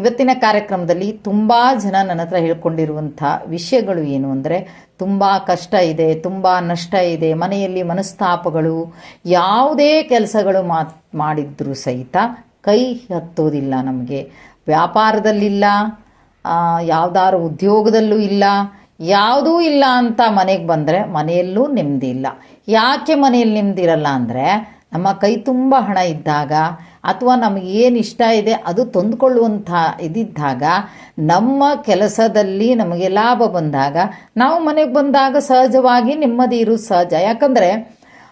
ಇವತ್ತಿನ ಕಾರ್ಯಕ್ರಮದಲ್ಲಿ ತುಂಬ ಜನ ನನ್ನ ಹತ್ರ ಹೇಳ್ಕೊಂಡಿರುವಂಥ ವಿಷಯಗಳು ಏನು ಅಂದರೆ ತುಂಬ ಕಷ್ಟ ಇದೆ, ತುಂಬ ನಷ್ಟ ಇದೆ, ಮನೆಯಲ್ಲಿ ಮನಸ್ತಾಪಗಳು, ಯಾವುದೇ ಕೆಲಸಗಳು ಮಾತ್ ಮಾಡಿದ್ರು ಸಹಿತ ಕೈ ಹತ್ತೋದಿಲ್ಲ ನಮಗೆ. ವ್ಯಾಪಾರದಲ್ಲಿಲ್ಲ ಯಾವುದಾದ್ರು ಉದ್ಯೋಗದಲ್ಲೂ ಇಲ್ಲ, ಯಾವುದೂ ಇಲ್ಲ ಅಂತ ಮನೆಗೆ ಬಂದರೆ ಮನೆಯಲ್ಲೂ ನೆಮ್ಮದಿ ಇಲ್ಲ. ಯಾಕೆ ಮನೆಯಲ್ಲಿ ನೆಮ್ಮದಿ ಇರಲ್ಲ ಅಂದರೆ ನಮ್ಮ ಕೈ ತುಂಬ ಹಣ ಇದ್ದಾಗ ಅಥವಾ ನಮಗೆ ಏನು ಇಷ್ಟ ಇದೆ ಅದು ತಂದುಕೊಳ್ಳುವಂಥ ಇದಿದ್ದಾಗ ನಮ್ಮ ಕೆಲಸದಲ್ಲಿ ನಮಗೆ ಲಾಭ ಬಂದಾಗ ನಾವು ಮನೆಗೆ ಬಂದಾಗ ಸಹಜವಾಗಿ ನೆಮ್ಮದಿ ಇರೋದು ಸಹಜ. ಯಾಕಂದರೆ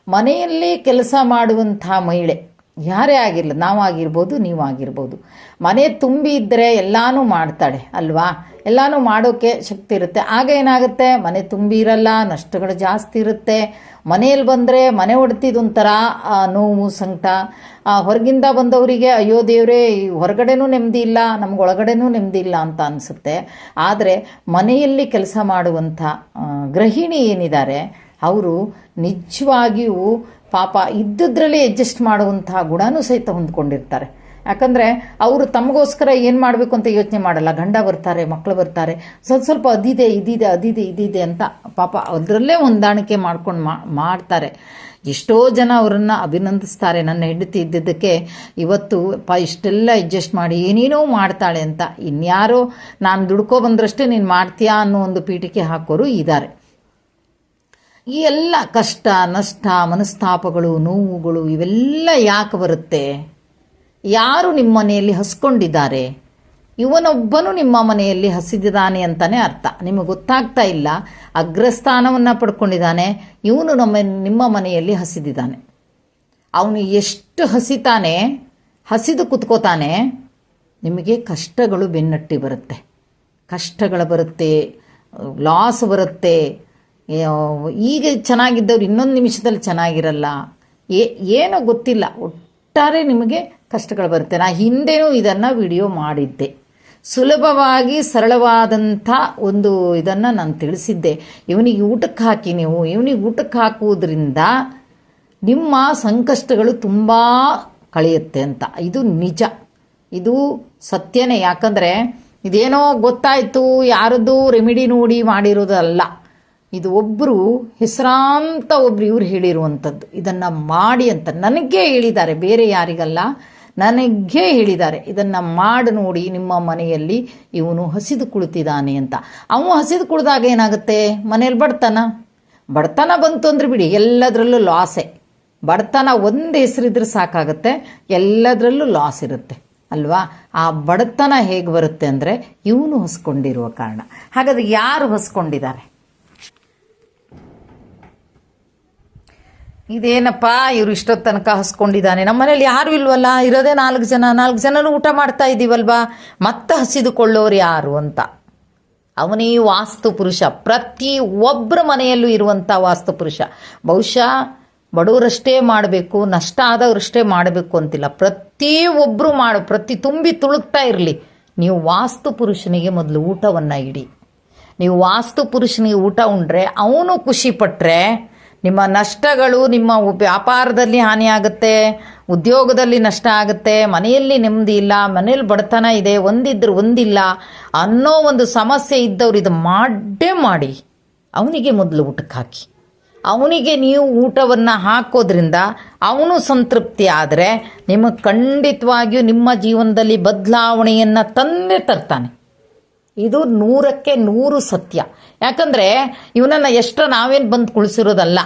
ಮನೆಯಲ್ಲಿ ಕೆಲಸ ಮಾಡುವಂಥ ಮಹಿಳೆ ಯಾರೇ ಆಗಿರಲಿ, ನಾವು ಆಗಿರ್ಬೋದು, ನೀವು ಆಗಿರ್ಬೋದು. ಮನೆ ತುಂಬಿ ಇದ್ದರೆ ಎಲ್ಲನೂ ಮಾಡ್ತಾಳೆ, ಅಲ್ವಾ? ಎಲ್ಲನೂ ಮಾಡೋಕ್ಕೆ ಶಕ್ತಿ ಇರುತ್ತೆ. ಆಗ ಏನಾಗುತ್ತೆ? ಮನೆ ತುಂಬಿ ಇರಲ್ಲ, ನಷ್ಟಗಳು ಜಾಸ್ತಿ ಇರುತ್ತೆ. ಮನೆಯಲ್ಲಿ ಬಂದರೆ ಮನೆ ಹೊಡ್ತಿದೊಂಥರ ನೋವು, ಸಂಕಟ. ಹೊರಗಿಂದ ಬಂದವರಿಗೆ, ಅಯ್ಯೋ ದೇವರೇ ಹೊರಗಡೆನೂ ನೆಮ್ಮದಿ ಇಲ್ಲ, ನಮ್ಗೆ ಒಳಗಡೆನೂ ನೆಮ್ಮದಿ ಇಲ್ಲ ಅಂತ ಅನಿಸುತ್ತೆ. ಆದರೆ ಮನೆಯಲ್ಲಿ ಕೆಲಸ ಮಾಡುವಂಥ ಗೃಹಿಣಿ ಏನಿದ್ದಾರೆ ಅವರು ನಿಜವಾಗಿಯೂ ಪಾಪ ಇದ್ದದ್ರಲ್ಲಿ ಅಡ್ಜಸ್ಟ್ ಮಾಡುವಂತಹ ಗುಣನೂ ಸಹಿತ ಹೊಂದ್ಕೊಂಡಿರ್ತಾರೆ. ಯಾಕಂದರೆ ಅವರು ತಮಗೋಸ್ಕರ ಏನು ಮಾಡಬೇಕು ಅಂತ ಯೋಚನೆ ಮಾಡಲ್ಲ. ಗಂಡ ಬರ್ತಾರೆ ಮಕ್ಕಳು ಬರ್ತಾರೆ. ಸ್ವಲ್ಪ ಸ್ವಲ್ಪ ಅದಿದೆ, ಇದಿದೆ ಅದಿದೆ, ಇದಿದೆ ಅಂತ ಪಾಪ ಅದರಲ್ಲೇ ಹೊಂದಾಣಿಕೆ ಮಾಡ್ಕೊಂಡು ಮಾಡ್ತಾರೆ. ಎಷ್ಟೋ ಜನ ಅವರನ್ನು ಅಭಿನಂದಿಸ್ತಾರೆ. ನನ್ನ ಹೆಂಡತಿ ಇದ್ದಿದ್ದಕ್ಕೆ ಇವತ್ತು ಪ, ಇಷ್ಟೆಲ್ಲ ಅಡ್ಜಸ್ಟ್ ಮಾಡಿ ಏನೇನೋ ಮಾಡ್ತಾಳೆ ಅಂತ. ಇನ್ಯಾರೋ ನಾನು ದುಡ್ಕೊ ಬಂದ್ರಷ್ಟೇ ನೀನು ಮಾಡ್ತೀಯಾ ಅನ್ನೋ ಒಂದು ಪೀಠಿಕೆ ಹಾಕೋರು ಇದ್ದಾರೆ ಈ ಎಲ್ಲ ಕಷ್ಟ, ನಷ್ಟ, ಮನಸ್ತಾಪಗಳು, ನೋವುಗಳು ಇವೆಲ್ಲ ಯಾಕೆ ಬರುತ್ತೆ? ಯಾರು ನಿಮ್ಮ ಮನೆಯಲ್ಲಿ ಹಸ್ಕೊಂಡಿದ್ದಾರೆ? ಇವನೊಬ್ಬನು ನಿಮ್ಮ ಮನೆಯಲ್ಲಿ ಹಸಿದಿದ್ದಾನೆ ಅಂತಾನೆ ಅರ್ಥ. ನಿಮಗೆ ಗೊತ್ತಾಗ್ತಾ ಇಲ್ಲ, ಅಗ್ರಸ್ಥಾನವನ್ನು ಪಡ್ಕೊಂಡಿದ್ದಾನೆ, ಇವನು ನಮ್ಮ, ನಿಮ್ಮ ಮನೆಯಲ್ಲಿ ಹಸಿದಿದ್ದಾನೆ. ಅವನು ಎಷ್ಟು ಹಸಿತಾನೆ, ಹಸಿದು ಕುತ್ಕೋತಾನೆ, ನಿಮಗೆ ಕಷ್ಟಗಳು ಬೆನ್ನಟ್ಟಿ ಬರುತ್ತೆ. ಕಷ್ಟಗಳು ಬರುತ್ತೆ ಲಾಸ್ ಬರುತ್ತೆ. ಈಗ ಚೆನ್ನಾಗಿದ್ದವ್ರು ಇನ್ನೊಂದು ನಿಮಿಷದಲ್ಲಿ ಚೆನ್ನಾಗಿರಲ್ಲ. ಏನೋ ಗೊತ್ತಿಲ್ಲ, ಒಟ್ಟಾರೆ ನಿಮಗೆ ಕಷ್ಟಗಳು ಬರುತ್ತೆ. ನಾ ಹಿಂದೆನೂ ಇದನ್ನು ವಿಡಿಯೋ ಮಾಡಿದ್ದೆ. ಸುಲಭವಾಗಿ ಸರಳವಾದಂಥ ಒಂದು ಇದನ್ನು ನಾನು ತಿಳಿಸಿದ್ದೆ. ಇವನಿಗೆ ಊಟಕ್ಕೆ ಹಾಕಿ ನೀವು. ಇವನಿಗೆ ಊಟಕ್ಕೆ ಹಾಕುವುದರಿಂದ ನಿಮ್ಮ ಸಂಕಷ್ಟಗಳು ತುಂಬ ಕಳೆಯುತ್ತೆ ಅಂತ. ಇದು ನಿಜ. ಇದು ಸತ್ಯನೇ. ಯಾಕಂದರೆ ಇದೇನೋ ಗೊತ್ತಾಯಿತು. ಯಾರದ್ದು ರೆಮಿಡಿ ನೋಡಿ ಮಾಡಿರೋದಲ್ಲ. ಇದು ಒಬ್ಬರು ಹೆಸರಾಂತ ಒಬ್ರು ಇವ್ರು ಹೇಳಿರುವಂಥದ್ದು. ಇದನ್ನು ಮಾಡಿ ಅಂತ ನನಗೆ ಹೇಳಿದ್ದಾರೆ. ಬೇರೆ ಯಾರಿಗಲ್ಲ. ನನಗೆ ಹೇಳಿದ್ದಾರೆ, ಇದನ್ನು ಮಾಡಿ ನೋಡಿ, ನಿಮ್ಮ ಮನೆಯಲ್ಲಿ ಇವನು ಹಸಿದು ಕುಳಿತಿದ್ದಾನೆ ಅಂತ. ಅವನು ಹಸಿದು ಕುಳಿದಾಗ ಏನಾಗುತ್ತೆ? ಮನೇಲಿ ಬಡತನ. ಬಡತನ ಬಂತು ಅಂದ್ರೆ ಬಿಡಿ, ಎಲ್ಲದರಲ್ಲೂ ಲಾಸೆ ಬಡತನ ಒಂದು ಹೆಸರಿದ್ರೆ ಸಾಕಾಗುತ್ತೆ, ಎಲ್ಲದರಲ್ಲೂ ಲಾಸ್ ಇರುತ್ತೆ. ಅಲ್ವಾ? ಆ ಬಡತನ ಹೇಗೆ ಬರುತ್ತೆ ಅಂದರೆ ಇವನು ಹೊಸ್ಕೊಂಡಿರುವ ಕಾರಣ. ಹಾಗಾದ್ರೆ ಯಾರು ಹೊಸ್ಕೊಂಡಿದ್ದಾರೆ? ಇದೇನಪ್ಪ, ಇವರು ಇಷ್ಟೊತ್ತು ತನಕ ಹಸ್ಕೊಂಡಿದ್ದಾನೆ. ನಮ್ಮ ಮನೇಲಿ ಯಾರು ಇಲ್ವಲ್ಲ, ಇರೋದೇ ನಾಲ್ಕು ಜನ. ನಾಲ್ಕು ಜನನೂ ಊಟ ಮಾಡ್ತಾ ಇದ್ದೀವಲ್ವಾ? ಮತ್ತೆ ಹಸಿದುಕೊಳ್ಳೋರು ಯಾರು ಅಂತ. ಅವನೇ ವಾಸ್ತು ಪುರುಷ. ಪ್ರತಿ ಒಬ್ಬರ ಮನೆಯಲ್ಲೂ ಇರುವಂಥ ವಾಸ್ತು ಪುರುಷ. ಬಹುಶಃ ಬಡವರಷ್ಟೇ ಮಾಡಬೇಕು, ನಷ್ಟ ಆದವರಷ್ಟೇ ಮಾಡಬೇಕು ಅಂತಿಲ್ಲ. ಪ್ರತಿ ಒಬ್ಬರು ಮಾಡ, ಪ್ರತಿ ತುಂಬಿ ತುಳುಕ್ತಾ ಇರಲಿ. ನೀವು ವಾಸ್ತು ಪುರುಷನಿಗೆ ಮೊದಲು ಊಟವನ್ನು ಇಡಿ. ನೀವು ವಾಸ್ತು ಪುರುಷನಿಗೆ ಊಟ ಉಂಡ್ರೆ ಅವನು ಖುಷಿ ಪಟ್ಟರೆ ನಿಮ್ಮ ನಷ್ಟಗಳು ನಿಮ್ಮ ವ್ಯಾಪಾರದಲ್ಲಿ ಹಾನಿಯಾಗುತ್ತೆ, ಉದ್ಯೋಗದಲ್ಲಿ ನಷ್ಟ ಆಗುತ್ತೆ, ಮನೆಯಲ್ಲಿ ನೆಮ್ಮದಿ ಇಲ್ಲ, ಮನೇಲಿ ಬಡತನ ಇದೆ, ಒಂದಿದ್ರು ಒಂದಿಲ್ಲ ಅನ್ನೋ ಒಂದು ಸಮಸ್ಯೆ ಇದ್ದವ್ರು ಇದು ಮಾಡೇ ಮಾಡಿ. ಅವನಿಗೆ ಮೊದಲು ಊಟಕ್ಕೆ ಹಾಕಿ. ಅವನಿಗೆ ನೀವು ಊಟವನ್ನು ಹಾಕೋದ್ರಿಂದ ಅವನು ಸಂತೃಪ್ತಿ ಆದರೆ ನಿಮಗೆ ಖಂಡಿತವಾಗಿಯೂ ನಿಮ್ಮ ಜೀವನದಲ್ಲಿ ಬದಲಾವಣೆಯನ್ನು ತಂದೆ ತರ್ತಾನೆ. ಇದು ನೂರಕ್ಕೆ ನೂರು ಸತ್ಯ. ಯಾಕಂದರೆ ಇವನನ್ನು ಎಷ್ಟೋ ನಾವೇನು ಬಂದು ಕುಳಿಸಿರೋದಲ್ಲ.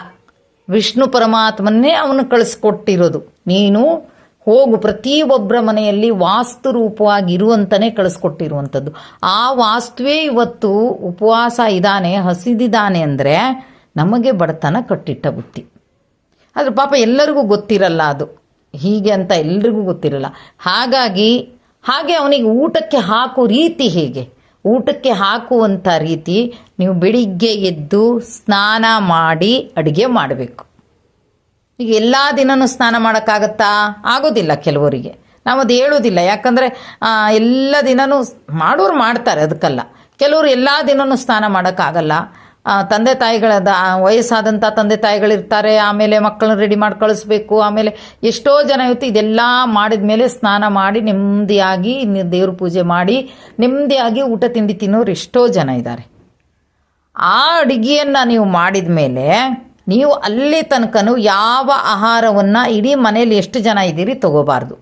ವಿಷ್ಣು ಪರಮಾತ್ಮನ್ನೇ ಅವನು ಕಳಿಸ್ಕೊಟ್ಟಿರೋದು. ನೀನು ಹೋಗು, ಪ್ರತಿಯೊಬ್ಬರ ಮನೆಯಲ್ಲಿ ವಾಸ್ತು ರೂಪವಾಗಿ ಇರುವಂತನೇ ಕಳಿಸ್ಕೊಟ್ಟಿರುವಂಥದ್ದು ಆ ವಾಸ್ತುವೇ ಇವತ್ತು ಉಪವಾಸ ಇದ್ದಾನೆ ಹಸಿದಿದ್ದಾನೆ ಅಂದರೆ ನಮಗೆ ಬಡತನ ಕಟ್ಟಿಟ್ಟ ಬುತ್ತಿ ಆದರೆ ಪಾಪ ಎಲ್ಲರಿಗೂ ಗೊತ್ತಿರಲ್ಲ ಅದು. ಹೀಗೆ ಅಂತ ಎಲ್ರಿಗೂ ಗೊತ್ತಿರಲ್ಲ. ಹಾಗಾಗಿ, ಹಾಗೆ ಅವನಿಗೆ ಊಟಕ್ಕೆ ಹಾಕೋ ರೀತಿ ಹೇಗೆ? ಊಟಕ್ಕೆ ಹಾಕುವಂಥ ರೀತಿ ನೀವು ಬೆಳಿಗ್ಗೆ ಎದ್ದು ಸ್ನಾನ ಮಾಡಿ ಅಡುಗೆ ಮಾಡಬೇಕು. ಈಗ ಎಲ್ಲ ದಿನನೂ ಸ್ನಾನ ಮಾಡೋಕ್ಕಾಗತ್ತಾ? ಆಗೋದಿಲ್ಲ ಕೆಲವರಿಗೆ. ನಾವು ಅದು ಹೇಳೋದಿಲ್ಲ. ಯಾಕಂದರೆ ಎಲ್ಲ ದಿನನೂ ಮಾಡೋರು ಮಾಡ್ತಾರೆ ಅದಕ್ಕಲ್ಲ ಕೆಲವರು ಎಲ್ಲ ದಿನನೂ ಸ್ನಾನ ಮಾಡೋಕ್ಕಾಗಲ್ಲ. ತಂದೆ ತಾಯಿಗಳ ವಯಸ್ಸಾದಂಥ ತಂದೆ ತಾಯಿಗಳಿರ್ತಾರೆ ಆಮೇಲೆ ಮಕ್ಕಳನ್ನ ರೆಡಿ ಮಾಡಿ ಕಳಿಸ್ಬೇಕು, ಆಮೇಲೆ ಎಷ್ಟೋ ಜನ ಇವತ್ತು ಇದೆಲ್ಲ ಮಾಡಿದ ಮೇಲೆ ಸ್ನಾನ ಮಾಡಿ ನೆಮ್ಮದಿಯಾಗಿ ದೇವ್ರ ಪೂಜೆ ಮಾಡಿ ನೆಮ್ಮದಿಯಾಗಿ ಊಟ, ತಿಂಡಿ ತಿನ್ನೋರು ಎಷ್ಟೋ ಜನ ಇದ್ದಾರೆ. ಆ ಅಡುಗೆಯನ್ನು ನೀವು ಮಾಡಿದ ಮೇಲೆ ನೀವು ಅಲ್ಲಿ ತನಕನೂ ಯಾವ ಆಹಾರವನ್ನು ಇಡೀ ಮನೇಲಿ ಎಷ್ಟು ಜನ ಇದ್ದೀರಿ ತಗೋಬಾರ್ದು.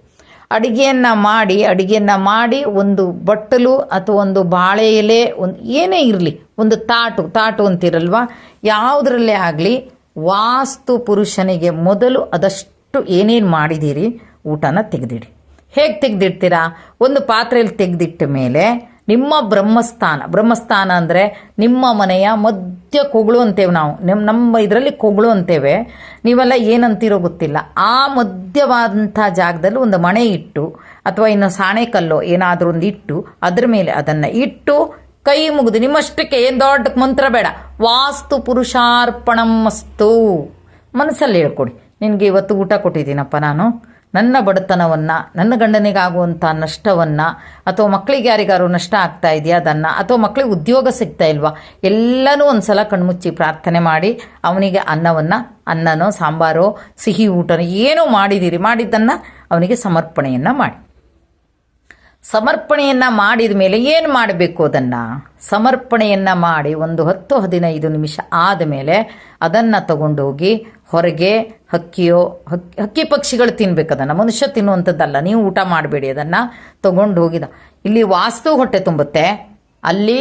ಅಡುಗೆಯನ್ನು ಮಾಡಿ ಅಡುಗೆಯನ್ನು ಮಾಡಿ ಒಂದು ಬಟ್ಟಲು ಅಥವಾ ಒಂದು ಬಾಳೆ ಎಲೆ, ಒಂದು ಏನೇ ಇರಲಿ, ಒಂದು ತಾಟು ತಾಟು ಅಂತಿರಲ್ವ? ಯಾವುದರಲ್ಲೇ ಆಗಲಿ ವಾಸ್ತು ಪುರುಷನಿಗೆ ಮೊದಲು ಅದಷ್ಟು ಏನೇನು ಮಾಡಿದ್ದೀರಿ, ಊಟನ ತೆಗೆದಿಡಿ. ಹೇಗೆ ತೆಗೆದಿಡ್ತೀರಾ? ಒಂದು ಪಾತ್ರೆಯಲ್ಲಿ ತೆಗೆದಿಟ್ಟ ಮೇಲೆ ನಿಮ್ಮ ಬ್ರಹ್ಮಸ್ಥಾನ. ಬ್ರಹ್ಮಸ್ಥಾನ ಅಂದರೆ ನಿಮ್ಮ ಮನೆಯ ಮಧ್ಯ ಕೊಗಳು ಅಂತೇವೆ ನಾವು. ನಮ್ಮ ನಮ್ಮ ಇದರಲ್ಲಿ ಕೊಗಳು ಅಂತೇವೆ. ನೀವೆಲ್ಲ ಏನಂತೀರೋ ಗೊತ್ತಿಲ್ಲ. ಆ ಮಧ್ಯವಾದಂಥ ಜಾಗದಲ್ಲಿ ಒಂದು ಮಣೆ ಇಟ್ಟು ಅಥವಾ ಇನ್ನು ಸಾಣೆಕಲ್ಲು ಏನಾದರೂ ಒಂದು ಇಟ್ಟು ಅದ್ರ ಮೇಲೆ ಅದನ್ನು ಇಟ್ಟು ಕೈ ಮುಗಿದು ನಿಮ್ಮಷ್ಟಕ್ಕೆ ಏನು ದೊಡ್ಡ ಮಂತ್ರ ಬೇಡ. ವಾಸ್ತು ಪುರುಷಾರ್ಪಣಂ ಮಸ್ತು ಮನಸ್ಸಲ್ಲಿ ಹೇಳ್ಕೊಡಿ. ನಿನಗೆ ಇವತ್ತು ಊಟ ಕೊಟ್ಟಿದ್ದೀನಪ್ಪ ನಾನು. ನನ್ನ ಬಡತನವನ್ನು, ನನ್ನ ಗಂಡನಿಗಾಗುವಂಥ ನಷ್ಟವನ್ನು, ಅಥವಾ ಮಕ್ಕಳಿಗೆ ಯಾರಿಗಾರು ನಷ್ಟ ಆಗ್ತಾ ಇದೆಯಾ ಅದನ್ನು, ಅಥವಾ ಮಕ್ಕಳಿಗೆ ಉದ್ಯೋಗ ಸಿಗ್ತಾ ಇಲ್ವಾ, ಎಲ್ಲನೂ ಒಂದು ಸಲ ಕಣ್ಮುಚ್ಚಿ ಪ್ರಾರ್ಥನೆ ಮಾಡಿ, ಅವನಿಗೆ ಅನ್ನವನ್ನು, ಅನ್ನನೋ, ಸಾಂಬಾರೋ, ಸಿಹಿ ಊಟನೋ ಏನೋ ಮಾಡಿದ್ದೀರಿ ಮಾಡಿದ್ದನ್ನು ಅವನಿಗೆ ಸಮರ್ಪಣೆಯನ್ನು ಮಾಡಿ. ಸಮರ್ಪಣೆಯನ್ನು ಮಾಡಿದ ಮೇಲೆ ಏನು ಮಾಡಬೇಕು ಅದನ್ನು? ಸಮರ್ಪಣೆಯನ್ನು ಮಾಡಿ ಒಂದು ಹತ್ತು ಹದಿನೈದು ನಿಮಿಷ ಆದಮೇಲೆ ಅದನ್ನು ತಗೊಂಡೋಗಿ ಹೊರಗೆ ಹಕ್ಕಿಯೋ ಹಕ್ಕಿ ಹಕ್ಕಿ ಪಕ್ಷಿಗಳು ತಿನ್ಬೇಕು ಅದನ್ನು. ಮನುಷ್ಯ ತಿನ್ನುವಂಥದ್ದಲ್ಲ, ನೀವು ಊಟ ಮಾಡಬೇಡಿ ಅದನ್ನು ತಗೊಂಡು ಹೋಗಿದ ಇಲ್ಲಿ ವಾಸ್ತು ಹೊಟ್ಟೆ ತುಂಬುತ್ತೆ, ಅಲ್ಲಿ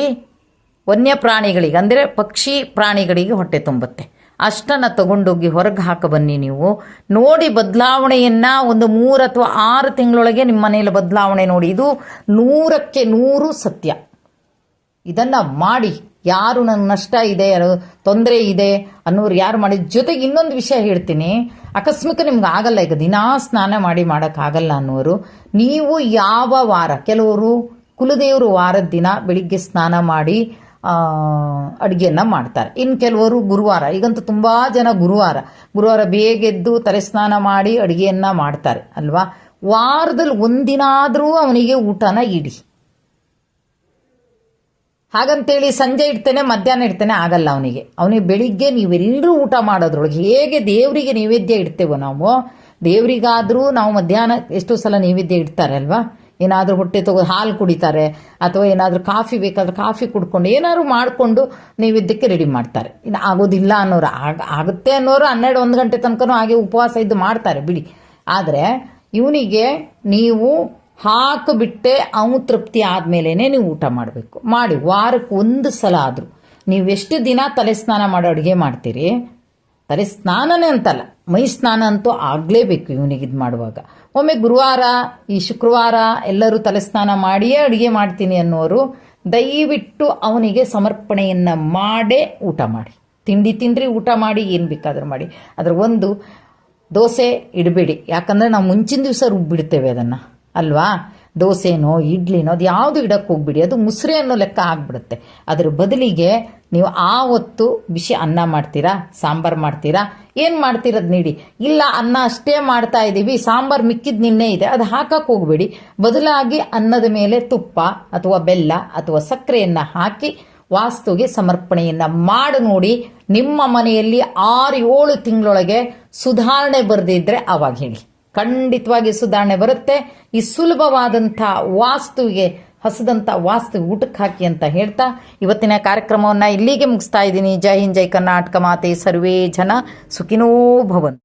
ವನ್ಯ ಪ್ರಾಣಿಗಳಿಗೆ ಅಂದರೆ ಪಕ್ಷಿ ಪ್ರಾಣಿಗಳಿಗೆ ಹೊಟ್ಟೆ ತುಂಬುತ್ತೆ. ಅಷ್ಟನ್ನು ತಗೊಂಡೋಗಿ ಹೊರಗೆ ಹಾಕ ಬನ್ನಿ ನೀವು. ನೋಡಿ ಬದಲಾವಣೆಯನ್ನು ಒಂದು ಮೂರು ಅಥವಾ ಆರು ತಿಂಗಳೊಳಗೆ ನಿಮ್ಮ ಮನೆಯಲ್ಲಿ ಬದಲಾವಣೆ ನೋಡಿ. ಇದು ನೂರಕ್ಕೆ ನೂರು ಸತ್ಯ. ಇದನ್ನು ಮಾಡಿ. ಯಾರು ನನ್ನ ನಷ್ಟ ಇದೆ, ಯಾರು ತೊಂದರೆ ಇದೆ ಅನ್ನೋರು ಯಾರು ಮಾಡಿ ಜೊತೆಗೆ ಇನ್ನೊಂದು ವಿಷಯ ಹೇಳ್ತೀನಿ. ಅಕಸ್ಮಾತ್ ನಿಮ್ಗೆ ಆಗಲ್ಲ ಈಗ ದಿನಾ ಸ್ನಾನ ಮಾಡಿ ಮಾಡೋಕ್ಕಾಗಲ್ಲ ಅನ್ನೋರು. ನೀವು ಯಾವ ವಾರ, ಕೆಲವರು ಕುಲದೇವರು ವಾರದ ದಿನ ಬೆಳಿಗ್ಗೆ ಸ್ನಾನ ಮಾಡಿ ಅಡುಗೆಯನ್ನು ಮಾಡ್ತಾರೆ. ಇನ್ನು ಕೆಲವರು ಗುರುವಾರ, ಈಗಂತೂ ತುಂಬ ಜನ ಗುರುವಾರ ಗುರುವಾರ ಬೇಗೆದ್ದು ತಲೆ ಸ್ನಾನ ಮಾಡಿ ಅಡುಗೆಯನ್ನು ಮಾಡ್ತಾರೆ, ಅಲ್ವಾ? ವಾರದಲ್ಲಿ ಒಂದಿನಾದರೂ ಅವನಿಗೆ ಊಟನ ಇಡಿ. ಹಾಗಂತೇಳಿ ಸಂಜೆ ಇಡ್ತೇನೆ, ಮಧ್ಯಾಹ್ನ ಇಡ್ತೇನೆ, ಆಗಲ್ಲ ಅವನಿಗೆ. ಅವನಿಗೆ ಬೆಳಿಗ್ಗೆ ನೀವೆಲ್ಲರೂ ಊಟ ಮಾಡೋದ್ರೊಳಗೆ ಹೇಗೆ ದೇವರಿಗೆ ನೈವೇದ್ಯ ಇಡ್ತೇವೋ ನಾವು? ದೇವರಿಗಾದರೂ ನಾವು ಮಧ್ಯಾಹ್ನ ಎಷ್ಟೋ ಸಲ ನೈವೇದ್ಯ ಇಡ್ತಾರೆ, ಅಲ್ವಾ? ಏನಾದರೂ ಹೊಟ್ಟೆ ತಗೋ ಹಾಲು ಕುಡಿತಾರೆ ಅಥವಾ ಏನಾದರೂ ಕಾಫಿ ಬೇಕಾದ್ರೆ ಕಾಫಿ ಕುಡ್ಕೊಂಡು ಏನಾದ್ರು ಮಾಡಿಕೊಂಡು ನೈವೇದ್ಯಕ್ಕೆ ರೆಡಿ ಮಾಡ್ತಾರೆ. ಇನ್ನು ಆಗೋದಿಲ್ಲ ಅನ್ನೋರು ಆಗ, ಆಗುತ್ತೆ ಅನ್ನೋರು ಹನ್ನೆರಡು, ಒಂದು ಗಂಟೆ ತನಕನೂ ಹಾಗೆ ಉಪವಾಸ ಇದ್ದು ಮಾಡ್ತಾರೆ ಬಿಡಿ. ಆದರೆ ಇವನಿಗೆ ನೀವು ಹಾಕಿಬಿಟ್ಟೆ ಅವನು ತೃಪ್ತಿ ಆದಮೇಲೆ ನೀವು ಊಟ ಮಾಡಬೇಕು. ಮಾಡಿ ವಾರಕ್ಕೆ ಒಂದು ಸಲ ಆದರೂ. ನೀವು ಎಷ್ಟು ದಿನ ತಲೆ ಸ್ನಾನ ಮಾಡೋ ಅಡುಗೆ ಮಾಡ್ತೀರಿ? ತಲೆ ಸ್ನಾನನೇ ಅಂತಲ್ಲ, ಮೈ ಸ್ನಾನ ಅಂತೂ ಆಗಲೇಬೇಕು ಇವನಿಗೆ ಇದು ಮಾಡುವಾಗ. ಒಮ್ಮೆ ಗುರುವಾರ, ಈ ಶುಕ್ರವಾರ ಎಲ್ಲರೂ ತಲೆ ಸ್ನಾನ ಮಾಡಿಯೇ ಅಡುಗೆ ಮಾಡ್ತೀನಿ ಅನ್ನೋರು ದಯವಿಟ್ಟು ಅವನಿಗೆ ಸಮರ್ಪಣೆಯನ್ನು ಮಾಡೇ ಊಟ ಮಾಡಿ. ತಿಂಡಿ ತಿಂದ್ರಿ ಊಟ ಮಾಡಿ, ಏನು ಬೇಕಾದರೂ ಮಾಡಿ. ಅದರ ಒಂದು, ದೋಸೆ ಇಡಬೇಡಿ. ಯಾಕಂದರೆ ನಾವು ಮುಂಚಿನ ದಿವಸ ರುಬ್ಬಿಡ್ತೇವೆ ಅದನ್ನು, ಅಲ್ವಾ? ದೋಸೆನೋ, ಇಡ್ಲಿನೋ, ಅದು ಯಾವುದು ಇಡಕ್ಕೆ ಹೋಗ್ಬಿಡಿ. ಅದು ಮುಸ್ರೆ ಅನ್ನೋ ಲೆಕ್ಕ ಆಗ್ಬಿಡುತ್ತೆ. ಅದ್ರ ಬದಲಿಗೆ ನೀವು ಆ ಹೊತ್ತು ಬಿಸಿ ಅನ್ನ ಮಾಡ್ತೀರಾ, ಸಾಂಬಾರು ಮಾಡ್ತೀರಾ, ಏನು ಮಾಡ್ತಿರೋದು ನೀಡಿ? ಇಲ್ಲ, ಅನ್ನ ಅಷ್ಟೇ ಮಾಡ್ತಾ ಇದ್ದೀವಿ, ಸಾಂಬಾರು ಮಿಕ್ಕಿದ ನಿನ್ನೆ ಇದೆ, ಅದು ಹಾಕಕ್ಕೆ ಹೋಗ್ಬೇಡಿ. ಬದಲಾಗಿ ಅನ್ನದ ಮೇಲೆ ತುಪ್ಪ ಅಥವಾ ಬೆಲ್ಲ ಅಥವಾ ಸಕ್ಕರೆಯನ್ನು ಹಾಕಿ ವಾಸ್ತುಗೆ ಸಮರ್ಪಣೆಯನ್ನು ಮಾಡಿ ನೋಡಿ. ನಿಮ್ಮ ಮನೆಯಲ್ಲಿ ಆರು ಏಳು ತಿಂಗಳೊಳಗೆ ಸುಧಾರಣೆ ಬರ್ದಿದ್ರೆ ಅವಾಗ ಹೇಳಿ. ಖಂಡಿತವಾಗಿ ಸುಧಾರಣೆ ಬರುತ್ತೆ. ಈ ಸುಲಭವಾದಂಥ ವಾಸ್ತುವಿಗೆ ಹಸದಂಥ ವಾಸ್ತು ಊಟಕ್ಕೆ ಹಾಕಿ ಅಂತ ಹೇಳ್ತಾ ಇವತ್ತಿನ ಕಾರ್ಯಕ್ರಮವನ್ನು ಇಲ್ಲಿಗೆ ಮುಗಿಸ್ತಾ ಇದ್ದೀನಿ. ಜೈ ಹಿಂದ್, ಜೈ ಕರ್ನಾಟಕ ಮಾತೆ, ಸರ್ವೇ ಜನ ಸುಖಿನೋ ಭವನ್